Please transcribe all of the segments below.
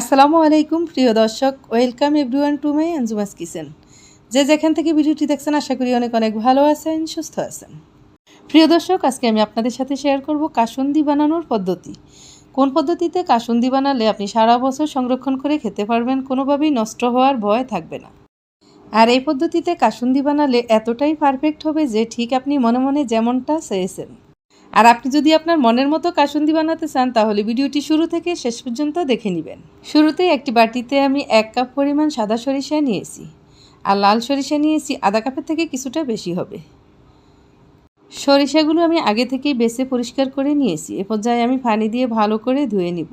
আসসালামু আলাইকুম, প্রিয় দর্শক। Welcome everyone to my Anjuma's kitchen যে যেখান থেকে ভিডিওটি দেখছেন, আশা করি অনেক অনেক ভালো আছেন, সুস্থ আছেন। প্রিয় দর্শক, আজকে আমি আপনাদের সাথে শেয়ার করব কাসুন্দি বানানোর পদ্ধতি। কোন পদ্ধতিতে কাসুন্দি বানালে আপনি সারা বছর সংরক্ষণ করে খেতে পারবেন, কোনোভাবেই নষ্ট হওয়ার ভয় থাকবে না। আর এই পদ্ধতিতে কাসুন্দি বানালে এতটাই পারফেক্ট হবে যে ঠিক আপনি মনে মনে যেমনটা চেয়েছেন। আর আপনি যদি আপনার মনের মতো কাসুন্দি বানাতে চান, তাহলে ভিডিওটি শুরু থেকে শেষ পর্যন্ত দেখে নেবেন। শুরুতেই একটি বাটিতে আমি এক কাপ পরিমাণ সাদা সরিষা নিয়েছি আর লাল সরিষা নিয়েছি আধা কাপের থেকে কিছুটা বেশি হবে। সরিষাগুলো আমি আগে থেকেই বেছে পরিষ্কার করে নিয়েছি। এ পর্যায়ে আমি পানি দিয়ে ভালো করে ধুয়ে নিব।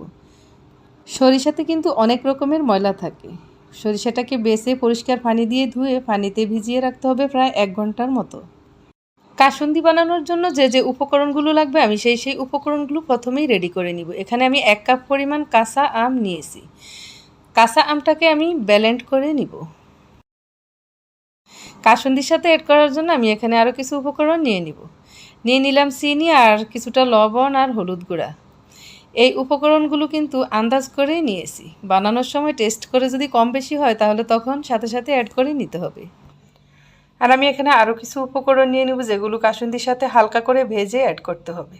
সরিষাতে কিন্তু অনেক রকমের ময়লা থাকে। সরিষাটাকে বেছে পরিষ্কার পানি দিয়ে ধুয়ে পানিতে ভিজিয়ে রাখতে হবে প্রায় এক ঘণ্টার মতো। কাসুন্দি বানানোর জন্য যে যে উপকরণগুলো লাগবে, আমি সেই সেই উপকরণগুলো প্রথমেই রেডি করে নিব। এখানে আমি এক কাপ পরিমাণ কাঁচা আম নিয়েছি। কাঁচা আমটাকে আমি ব্যালেন্ড করে নিব। কাসুন্দির সাথে অ্যাড করার জন্য আমি এখানে আরও কিছু উপকরণ নিয়ে নিব। নিয়ে নিলাম চিনি আর কিছুটা লবণ আর হলুদ গুঁড়া। এই উপকরণগুলো কিন্তু আন্দাজ করেই নিয়েছি। বানানোর সময় টেস্ট করে যদি কম বেশি হয়, তাহলে তখন সাথে সাথে অ্যাড করে নিতে হবে। আর আমি এখানে আরও কিছু উপকরণ নিয়ে নেব যেগুলো কাসুন্দির সাথে হালকা করে ভেজে অ্যাড করতে হবে।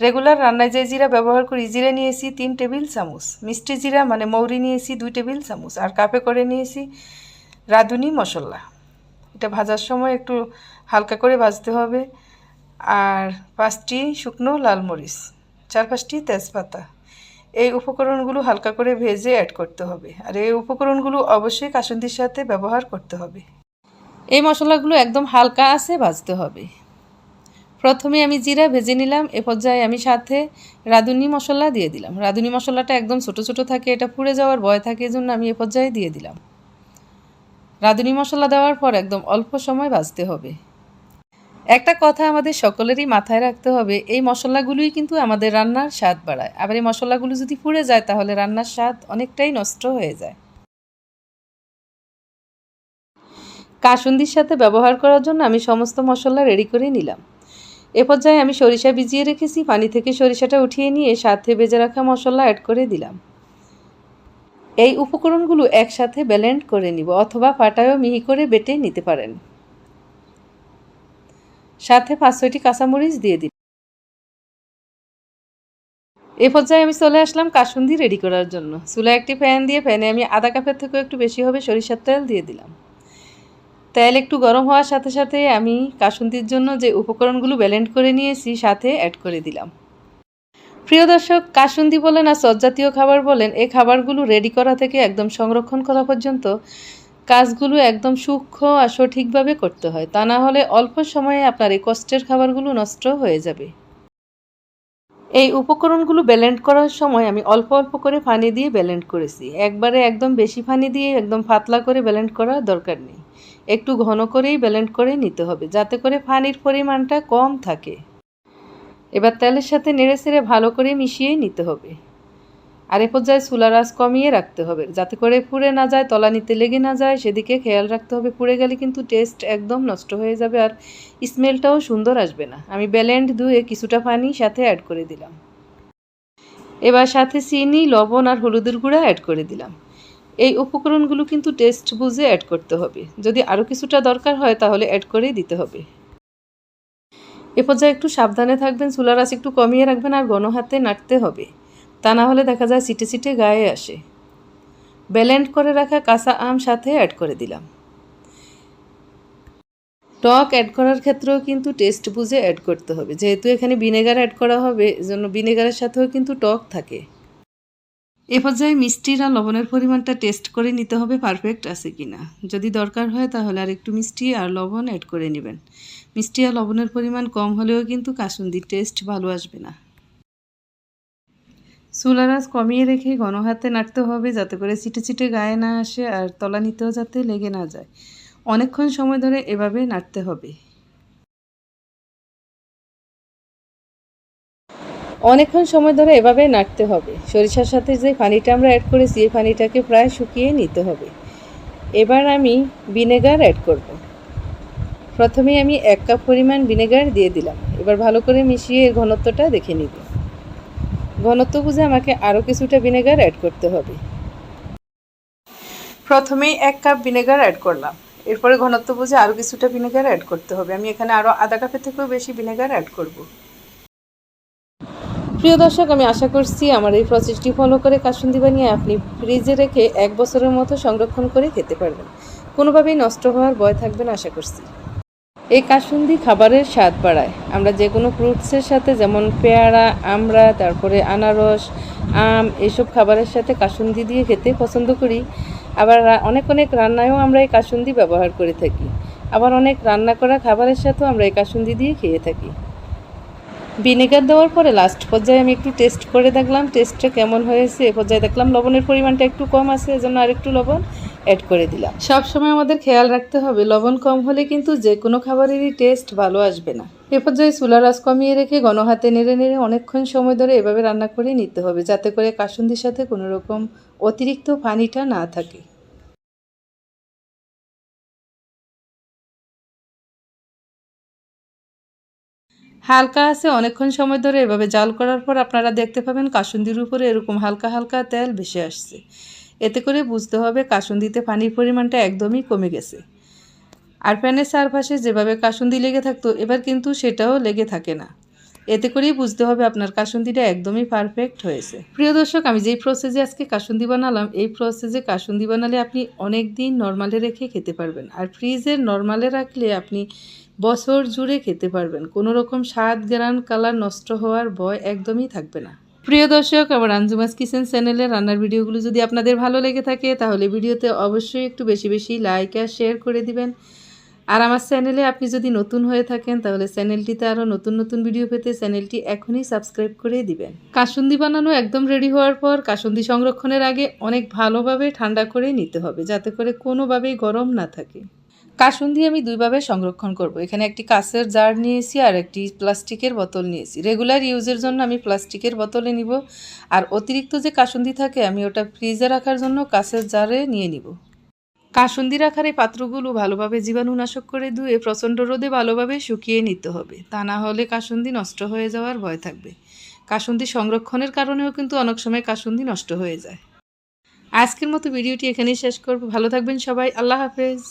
রেগুলার রান্নায় যে জিরা ব্যবহার করি, জিরা নিয়েছি তিন টেবিল চামচ, মিষ্টি জিরা মানে মৌরি নিয়েছি দুই টেবিল চামচ, আর কাপে করে নিয়েছি রাঁধুনি মশলা। এটা ভাজার সময় একটু হালকা করে ভাজতে হবে। আর পাঁচটি শুকনো লাল মরিচ, চার পাঁচটি তেজপাতা, এই উপকরণগুলো হালকা করে ভেজে অ্যাড করতে হবে। আর এই উপকরণগুলো অবশ্যই কাসুন্দির সাথে ব্যবহার করতে হবে। এই মশলাগুলো একদম হালকা আছে, ভাজতে হবে। প্রথমে আমি জিরা ভেজে নিলাম, এ পর্যায়ে আমি সাথে রাঁধুনি মশলা দিয়ে দিলাম। রাঁধুনি মশলাটা একদম ছোট ছোট থাকে, এটা পুড়ে যাওয়ার ভয় থাকে এই জন্য আমি এ পর্যায়ে দিয়ে দিলাম। রাঁধুনি মশলা দেওয়ার পর একদম অল্প সময় ভাজতে হবে। একটা কথা আমাদের সকলেরই মাথায় রাখতে হবে, এই মশলাগুলোই কিন্তু আমাদের রান্নার স্বাদ বাড়ায়। আবার এই মশলাগুলো যদি পুড়ে যায়, তাহলে রান্নার স্বাদ অনেকটাই নষ্ট হয়ে যায়। কাসুন্দির সাথে ব্যবহার করার জন্য আমি সমস্ত মশলা রেডি করে নিলাম। এ পর্যায়ে আমি সরিষা ভিজিয়ে রেখেছি, পানি থেকে সরিষাটা উঠিয়ে নিয়ে সাথে বেজে রাখা মশলা অ্যাড করে দিলাম। এই উপকরণগুলো একসাথে ব্যালেন্ড করে নিব অথবা পাটায়ও মিহি করে বেটে নিতে পারেন। সাথে পাঁচ ছয়টি কাঁচামরিচ দিয়ে দিন এ পর্যায়ে আমি চলে আসলাম কাসুন্দি রেডি করার জন্য। চুলা একটি প্যান দিয়ে প্যানে আমি আধা কাপের থেকেও একটু বেশি হবে সরিষার তেল দিয়ে দিলাম। তেল একটু গরম হওয়ার সাথে সাথে আমি কাসুন্দির জন্য যে উপকরণগুলো ব্যালেন্ড করে নিয়েছি, সাথে অ্যাড করে দিলাম। প্রিয় দর্শক, কাসুন্দি বলেন আর সজ্জাতীয় খাবার বলেন এই খাবারগুলো রেডি করা থেকে একদম সংরক্ষণ করা পর্যন্ত কাজগুলো একদম সূক্ষ্ম আর সঠিকভাবে করতে হয়। তা না হলে অল্প সময়ে আপনার এই কষ্টের খাবারগুলো নষ্ট হয়ে যাবে। এই উপকরণগুলো ব্যালেন্ড করার সময় আমি অল্প অল্প করে পানি দিয়ে ব্যালেন্ড করেছি। একবারে একদম বেশি ফানি দিয়ে একদম পাতলা করে ব্যালেন্ড করার দরকার নেই। একটু ঘন করেই ব্যালেন্ড করে নিতে হবে, যাতে করে ফানির পরিমাণটা কম থাকে। এবার তেলের সাথে নেড়ে চেড়ে ভালো করে মিশিয়ে নিতে হবে। আর এ পর্যায়ে চুলার কমিয়ে রাখতে হবে। যাতে করে পুড়ে না যায়, তলানিতে লেগে না যায়, সেদিকে খেয়াল রাখতে হবে। পুড়ে গেলে কিন্তু টেস্ট একদম নষ্ট হয়ে যাবে আর স্মেলটাও সুন্দর আসবে না। আমি ব্যালেন্ড ধুয়ে কিছুটা পানি সাথে অ্যাড করে দিলাম। এবার সাথে চিনি, লবণ আর হলুদের গুঁড়া অ্যাড করে দিলাম। এই উপকরণগুলো কিন্তু টেস্ট বুঝে অ্যাড করতে হবে। যদি আরও কিছুটা দরকার হয় তাহলে অ্যাড করেই দিতে হবে। এ পর্যায়ে একটু সাবধানে থাকবেন চুলার একটু কমিয়ে রাখবেন আর ঘন হাতে নাড়তে হবে। তা না হলে দেখা যায় সিটে সিটে গায়ে আসে। ব্যালেন্ড করে রাখা কাঁচা আম সাথে অ্যাড করে দিলাম। টক অ্যাড করার ক্ষেত্রেও কিন্তু টেস্ট বুঝে অ্যাড করতে হবে। যেহেতু এখানে ভিনেগার অ্যাড করা হবে, এজন্য ভিনেগারের সাথেও কিন্তু টক থাকে। এ পর্যায়ে মিষ্টির আর লবণের পরিমাণটা টেস্ট করে নিতে হবে পারফেক্ট আছে কি না যদি দরকার হয় তাহলে আর একটু মিষ্টি আর লবণ অ্যাড করে নেবেন। মিষ্টি আর লবণের পরিমাণ কম হলেও কিন্তু কাসুন্দির টেস্ট ভালো আসবে না। আঁচ কমিয়ে রেখে ঘন হাতে নাড়তে হবে যাতে করে চিটে চিটে গায়ে না আসে আর তলা নিতেও যাতে লেগে না যায়। অনেকক্ষণ সময় ধরে এভাবে নাড়তে হবে। অনেকক্ষণ সময় ধরে এভাবে নাড়তে হবে। সরিষার সাথে যে পানিটা আমরা অ্যাড করেছি, এই পানিটাকে প্রায় শুকিয়ে নিতে হবে। এবার আমি ভিনেগার অ্যাড করব। প্রথমে আমি এক কাপ পরিমাণ ভিনেগার দিয়ে দিলাম। এবার ভালো করে মিশিয়ে এর ঘনত্বটা দেখে নিব। ঘনত্ব বুঝে আমাকে আরও কিছুটা ভিনেগার অ্যাড করতে হবে। প্রথমেই এক কাপ ভিনেগার অ্যাড করলাম। এরপরে ঘনত্ব বুঝে আরও কিছুটা ভিনেগার অ্যাড করতে হবে। আমি এখানে আরও আধা কাপের থেকেও বেশি ভিনেগার অ্যাড করব। প্রিয় দর্শক আমি আশা করছি আমার এই প্রসেসটি ফলো করে কাসুন্দি বানিয়ে আপনি ফ্রিজে রেখে এক বছরের মতো সংরক্ষণ করে খেতে পারবেন। কোনোভাবেই নষ্ট হওয়ার ভয় থাকবেন আশা করছি। এই কাসুন্দি খাবারের স্বাদ বাড়ায়। আমরা যে কোনো ফ্রুটসের সাথে যেমন পেয়ারা, আমরা, তারপরে আনারস, আম, এসব খাবারের সাথে কাসুন্দি দিয়ে খেতে পছন্দ করি। আবার অনেক অনেক রান্নায়ও আমরা এই কাসুন্দি ব্যবহার করে থাকি। আবার অনেক রান্না করা খাবারের সাথেও আমরা এই কাসুন্দি দিয়ে খেয়ে থাকি। ভিনেগার দেওয়ার পরে লাস্ট পর্যায়ে আমি একটু টেস্ট করে দেখলাম। টেস্টটা কেমন হয়েছে? এ পর্যায়ে দেখলাম লবণের পরিমাণটা একটু কম আছে, এজন্য আরেকটু লবণ। অ্যাড করে দিলাম। সব সময় আমাদের খেয়াল রাখতে হবে, লবণ কম হলে কিন্তু যে কোনো খাবারেরই টেস্ট ভালো আসবে না। এ পর্যায়ে চুলার আঁচ কমিয়ে রেখে গণ হাতে নেড়ে নেড়ে অনেকক্ষণ সময় ধরে এভাবে রান্না করে নিতে হবে, যাতে করে কাসুন্দির সাথে কোনো রকম অতিরিক্ত পানিটা না থাকে। হালকা আছে, অনেকক্ষণ সময় ধরে এভাবে জাল করার পর আপনারা দেখতে পাবেন কাসুন্দির উপরে এরকম হালকা হালকা তেল ভেসে আসছে। এতে করে বুঝতে হবে কাসুন্দিতে পানির পরিমাণটা একদমই কমে গেছে। আর প্যানের চারপাশে যেভাবে কাসুন্দি লেগে থাকতো, এবার কিন্তু সেটাও লেগে থাকে না। এতে করেই বুঝতে হবে আপনার কাসুন্দিটা একদমই পারফেক্ট হয়েছে। প্রিয় দর্শক, আমি যেই প্রসেসে আজকে কাসুন্দি বানালাম, এই প্রসেসে কাসুন্দি বানালে আপনি অনেক দিন নর্মালে রেখে খেতে পারবেন। আর ফ্রিজে নর্মালে রাখলে আপনি বছর জুড়ে খেতে পারবেন। কোনো রকম স্বাদ, গ্রান কালার নষ্ট হওয়ার ভয় একদমই থাকবে না। প্রিয় দর্শক, আমার আঞ্জুমাস কিচেন চ্যানেলে রান্নার ভিডিওগুলো যদি আপনাদের ভালো লেগে থাকে, তাহলে ভিডিওতে অবশ্যই একটু বেশি বেশি লাইক আর শেয়ার করে দিবেন। আর আমার চ্যানেলে আপনি যদি নতুন হয়ে থাকেন, তাহলে চ্যানেলটিতে আরও নতুন নতুন ভিডিও পেতে চ্যানেলটি এখনই সাবস্ক্রাইব করে দিবেন। কাসুন্দি বানানো একদম রেডি হওয়ার পর, কাসুন্দি সংরক্ষণের আগে অনেক ভালোভাবে ঠান্ডা করে নিতে হবে, যাতে করে কোনোভাবেই গরম না থাকে। কাসুন্দি আমি দুইভাবে সংরক্ষণ করব। এখানে একটি কাঁচের জার নিয়েছি আর একটি প্লাস্টিকের বোতল নিয়েছি। রেগুলার ইউজের জন্য আমি প্লাস্টিকের বোতলে নিব আর অতিরিক্ত যে কাসুন্দি থাকে আমি ওটা ফ্রিজে রাখার জন্য কাঁচের জারে নিয়ে নিব। কাসুন্দি রাখার এই পাত্রগুলো ভালোভাবে জীবাণুনাশক করে ধুয়ে প্রচণ্ড রোদে ভালোভাবে শুকিয়ে নিতে হবে। তা না হলে কাসুন্দি নষ্ট হয়ে যাওয়ার ভয় থাকবে। কাসুন্দি সংরক্ষণের কারণেও কিন্তু অনেক সময় কাসুন্দি নষ্ট হয়ে যায়। আজকের মতো ভিডিওটি এখানেই শেষ করব। ভালো থাকবেন সবাই। আল্লাহ হাফেজ।